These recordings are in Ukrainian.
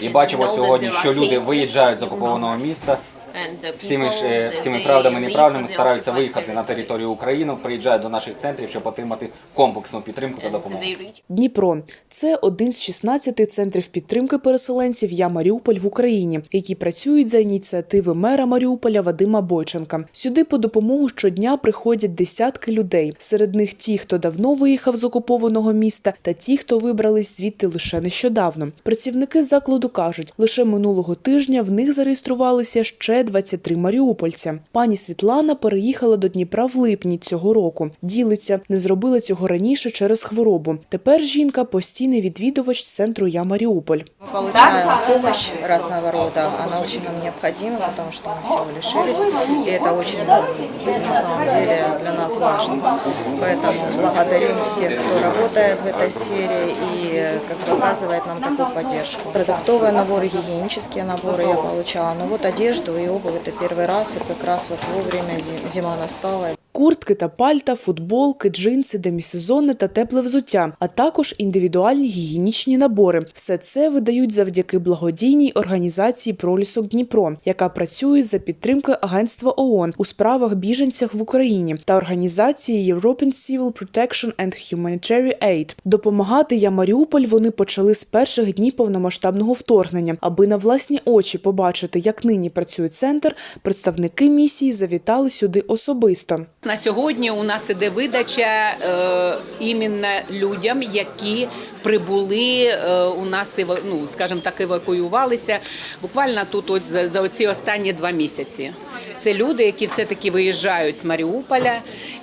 І бачимо сьогодні, що люди виїжджають з окупованого міста. Всіми ж е, всіми правдами і неправдами стараються виїхати на територію України, приїжджають до наших центрів, щоб отримати комплексну підтримку та допомогу. Дніпро це один з 16 центрів підтримки переселенців Я Маріуполь в Україні, які працюють за ініціативи мера Маріуполя Вадима Бойченка. Сюди по допомогу щодня приходять десятки людей. Серед них ті, хто давно виїхав з окупованого міста, та ті, хто вибрались звідти лише нещодавно. Працівники закладу кажуть, лише минулого тижня в них зареєструвалися ще 23 маріупольця. Пані Світлана переїхала до Дніпра в липні цього року. Ділиться, не зробила цього раніше через хворобу. Тепер жінка постійний відвідувач центру Я Маріуполь. Мы получаем помощь разного рода. Она очень нам необходима, потому что мы всего лишились. И это очень, на самом деле, для нас важно. Поэтому благодарим всех, кто работает в этой сфере и как бы оказывает нам такую поддержку. Продуктовые наборы, гигиенические наборы я получала. Но вот одежду и обувь это первый раз. И как раз вот вовремя зи- зима настала. Куртки та пальта, футболки, джинси, демісезонне та тепле взуття, а також індивідуальні гігієнічні набори. Все це видають завдяки благодійній організації Пролісок Дніпро, яка працює за підтримки Агентства ООН у справах біженцях в Україні та організації European Civil Protection and Humanitarian Aid. Допомагати я Маріуполь вони почали з перших днів повномасштабного вторгнення, аби на власні очі побачити, як нині працює центр. Представники місії завітали сюди особисто. На сьогодні у нас іде видача е, іменно людям, які прибули е, у нас, ну, скажімо так, евакуювалися буквально тут от за, за оці останні два місяці. Це люди, які все-таки виїжджають з Маріуполя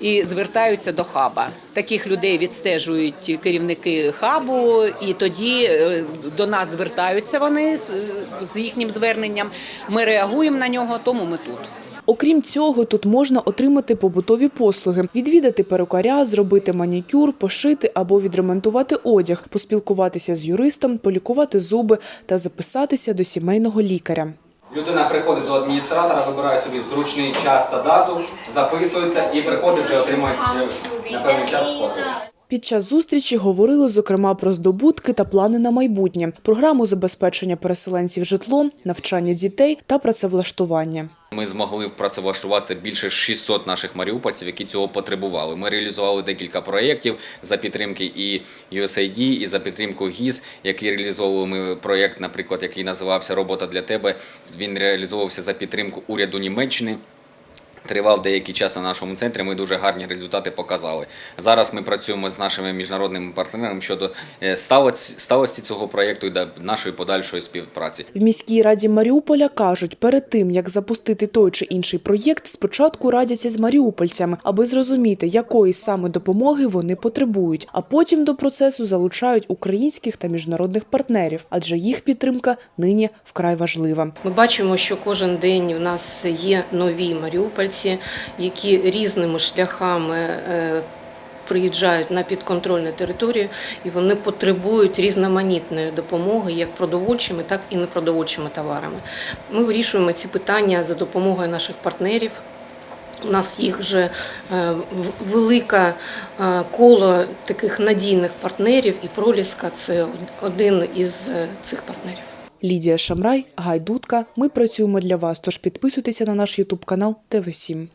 і звертаються до хаба. Таких людей відстежують керівники хабу, і тоді е, до нас звертаються вони з, з їхнім зверненням. Ми реагуємо на нього, тому ми тут. Окрім цього, тут можна отримати побутові послуги, відвідати перукаря, зробити манікюр, пошити або відремонтувати одяг, поспілкуватися з юристом, полікувати зуби та записатися до сімейного лікаря. Людина приходить до адміністратора, вибирає собі зручний час та дату, записується і приходить вже отримує е, на певний час послуги. Під час зустрічі говорили зокрема про здобутки та плани на майбутнє, програму забезпечення переселенців житлом, навчання дітей та працевлаштування. Ми змогли працевлаштувати більше 600 наших маріупольців, які цього потребували. Ми реалізували декілька проєктів за підтримки і USAID, і за підтримку ГІС, які реалізовували ми проєкт, наприклад, який називався Робота для тебе. Він реалізовувався за підтримку уряду Німеччини. Тривав деякий час на нашому центрі. Ми дуже гарні результати показали. Зараз ми працюємо з нашими міжнародними партнерами щодо е, сталості цього проєкту і до нашої подальшої співпраці. В міській раді Маріуполя кажуть, перед тим як запустити той чи інший проєкт, спочатку радяться з маріупольцями, аби зрозуміти, якої саме допомоги вони потребують, а потім до процесу залучають українських та міжнародних партнерів, адже їх підтримка нині вкрай важлива. Ми бачимо, що кожен день в нас є нові маріупольці, які різними шляхами е, приїжджають на підконтрольну територію, і вони потребують різноманітної допомоги, як продовольчими, так і непродовольчими товарами. Ми вирішуємо ці питання за допомогою наших партнерів. У нас їх вже е, велике коло таких надійних партнерів, і Проліска це один із е, цих партнерів. Лідія Шамрай, Гайдутка. Ми працюємо для вас. Тож підписуйтеся на наш Ютуб канал ТВ 7